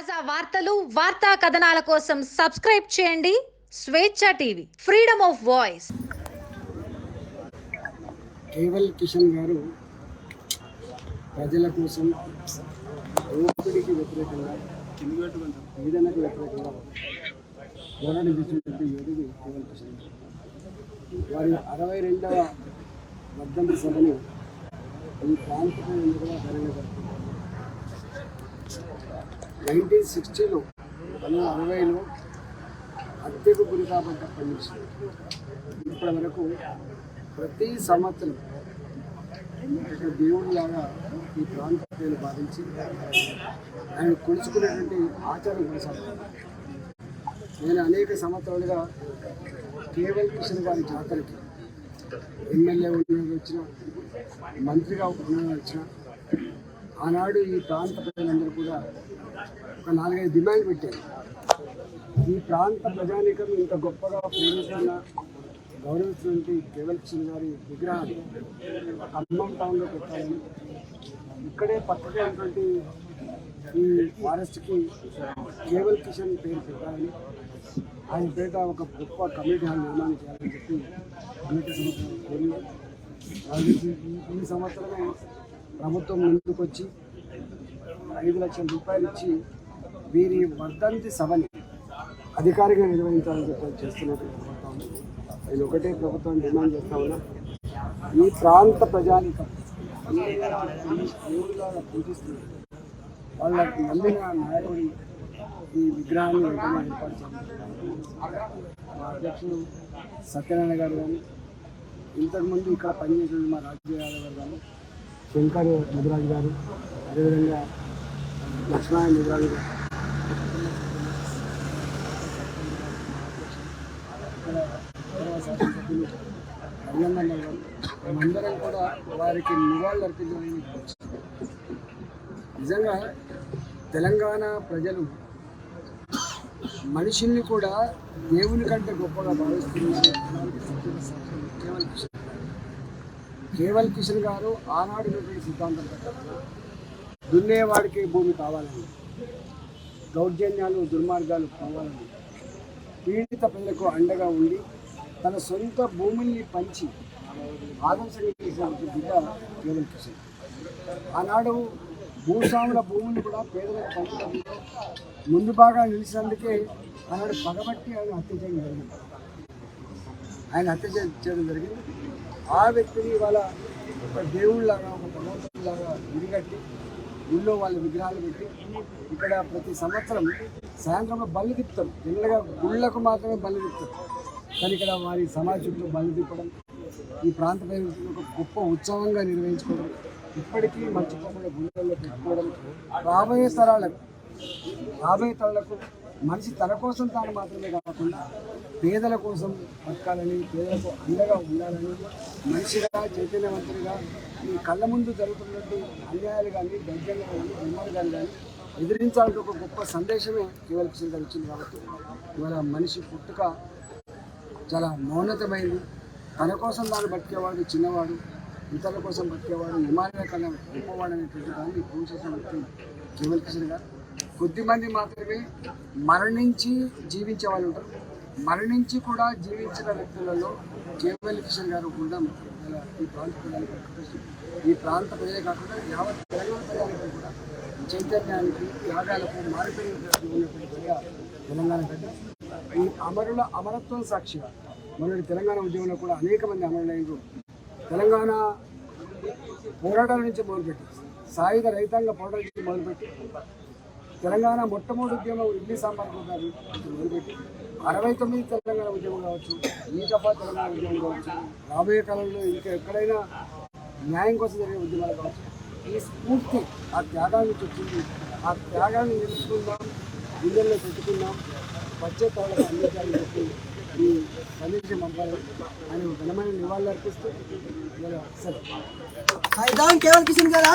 తాజా వార్తలు వార్తా కథనాల కోసం సబ్స్క్రైబ్ చేయండి. Swecha TV freedom of voice. Keval Kishan గారు ప్రజల కోసం దోపిడీకి వ్యతిరేకంగా వేదనకు వ్యతిరేకంగా పోరాటం చేసినటువంటి యోధుడు కేవల్ కిషన్ గారు. వారి అరవై రెండవ వర్ధంతి సభని ఈ ప్రాంతంలో కూడా ఘనంగా నైన్టీన్ సిక్స్టీలో పంతొమ్మిది అరవైలో హత్యకు గురి కాబట్టప్పటి పండించింది ఇప్పటి వరకు ప్రతి సంవత్సరం ఒక దేవుడిలాగా ఈ ప్రాంత ప్రజలు భావించి ఆయన కొలుచుకునేటువంటి ఆచారం కొనసాగుతుంది. నేను అనేక సంవత్సరాలుగా కేవల్ కృష్ణ గారి జాతరకి ఎమ్మెల్యే ఉన్న వచ్చిన మంత్రిగా ఉన్న వచ్చిన ఆనాడు ఈ ప్రాంత ప్రజలందరూ కూడా ఒక నాలుగైదు డిమాండ్ పెట్టారు. ఈ ప్రాంత ప్రజానీకం ఇంత గొప్పగా ప్రేమిస్తున్న గౌరవించినటువంటి కేవల్ గారి విగ్రహాన్ని ఖమ్మం టౌన్లో పెట్టాలని ఇక్కడే పక్కనే ఉన్నటువంటి ఈ ఫారెస్ట్కి కేవల్ కిషన్ పేరు పెట్టాలని ఆయన పేట ఒక గొప్ప కమిటీ హాల్ నిర్మాణం చేయాలని చెప్పి కమిటీ సంవత్సరం ఈ సంవత్సరమే ప్రభుత్వం ముందుకొచ్చి ఐదు లక్షల రూపాయలు ఇచ్చి వీరి వర్ధంతి సభని అధికారిగా నిర్వహించాలని చెప్పి చేస్తున్నట్టు ప్రభుత్వం నేను ఒకటే ప్రభుత్వం డిమాండ్ చేస్తా ఉన్నా. ఈ ప్రాంత ప్రజానికం దేవుడిలాగా పూజిస్తున్నారు వాళ్ళకి నమ్మిన నాయకుడి ఈ విగ్రహాన్ని వెంటనే ఏర్పాటు చేయాలి. మా అధ్యక్షుడు సత్యనారాయణ గారు కానీ ఇంతకుముందు ఇక్కడ పనిచేసిన మా రాజకీయ గారు కానీ శంకర్ మధురాజు గారు అదేవిధంగా లక్ష్మణ మధురాజు గారు. ఇక్కడ మేమందరం కూడా వారికి నివాళులు అర్పించడానికి నిజంగా తెలంగాణ ప్రజలు మనిషిని కూడా దేవుని కంటే గొప్పగా భావిస్తున్నారు. కేవల్ కిషన్ గారు ఆనాడు సిద్ధాంతం దున్నేవాడికి భూమి కావాలని దౌర్జన్యాలు దుర్మార్గాలు కావాలని పీడిత ప్రజలకు అండగా ఉండి తన సొంత భూముల్ని పంచి ఆదర్శంగా బిడ్డ కేవల్ కిషన్. ఆనాడు భూస్వాముల భూమిని కూడా పేదలకు పంచడంలో ముందు బాగా నిలిచినందుకే ఆనాడు పగబట్టి ఆయన హత్య చేయడం జరిగింది. ఆయన హత్య చేయడం జరిగింది. ఆ వ్యక్తిని వాళ్ళ ఒక దేవుళ్ళలాగా ఒక భగవంతుడిలాగా విరిగట్టి ఊళ్ళో వాళ్ళ విగ్రహాలు పెట్టి ఇక్కడ ప్రతి సంవత్సరం సాయంత్రంలో బళ్ళు తిప్పుతారు జనరల్గా గుళ్ళకు మాత్రమే బళ్ళు తిప్పుతారు కానీ ఇక్కడ వారి సమాజంలో చుట్టూ బళ్ళు తిప్పడం ఈ ప్రాంత ఒక గొప్ప ఉత్సవంగా నిర్వహించుకోవడం ఇప్పటికీ మర్చిపోకుండా గుళ్ళల్లో పెట్టుకోవడం రాబోయే తరాలకు రాబోయే తరాలకు మనిషి తన కోసం తాను మాత్రమే కాకుండా పేదల కోసం బతకాలని పేదలకు అండగా ఉండాలని మనిషిగా చైతన్యవంతుడిగా ఈ కళ్ళ ముందు జరుగుతున్నట్టు అన్యాయాలు కానీ దౌర్జన్యాలు కానీ దుర్మార్గాలు కానీ ఎదిరించాలంటే ఒక గొప్ప సందేశమే ఇవాళ కిషన్ ఇచ్చింది కాబట్టి ఇవాళ మనిషి పుట్టుక చాలా మౌనతమైంది. తన కోసం తాను బతికేవాడు చిన్నవాడు ఇతరుల కోసం బతికేవాడు హిమాలయ కన్నా గొప్పవాడు అనేటువంటి దాన్ని పూజ చేసిన వ్యక్తి కేవల్ కిషన్ గారు. కొద్దిమంది మాత్రమే మరణించి జీవించే వాళ్ళు ఉంటారు. మరణించి కూడా జీవించిన వ్యక్తులలో కేవల్ కిషన్ గారు ఉండడం ఈ ప్రాంత ఈ ప్రాంత ప్రజలే కాకుండా యావత్ తెలంగాణ ప్రజలకు కూడా చైతన్యానికి త్యాగాలకు మారిపోయిన ఉన్నటువంటి తెలంగాణ గడ్డ ఈ అమరుల అమరత్వం సాక్షిగా మొన్నటి తెలంగాణ ఉద్యమంలో కూడా అనేక మంది అమరులైన తెలంగాణ పోరాటాల నుంచి మొదలుపెట్టి సాయుధ రైతాంగ పోరాటం నుంచి మొదలుపెట్టి తెలంగాణ మొట్టమొదటి ఉద్యమం ఇడ్లీ సాంబార్ గారు మొదలుపెట్టి అరవై తొమ్మిది తెలంగాణ ఉద్యమం కావచ్చు ఈ దఫా తెలంగాణ ఉద్యమం కావచ్చు రాబోయే కాలంలో ఇంకా ఎక్కడైనా న్యాయం కోసం జరిగే ఉద్యమాలు కావచ్చు. ఈ స్ఫూర్తి ఆ త్యాగాల నుంచి వచ్చింది. ఆ త్యాగాన్ని నిలుచుకుందాం గుండెల్లో పెట్టుకుందాం వచ్చే తరాలకు అందించాలని చెప్పి ఈ సందేశం పంపాలని ఆయన ఘనమైన నివాళులు అర్పిస్తూ సరే కేవల్ కిషన్ గారు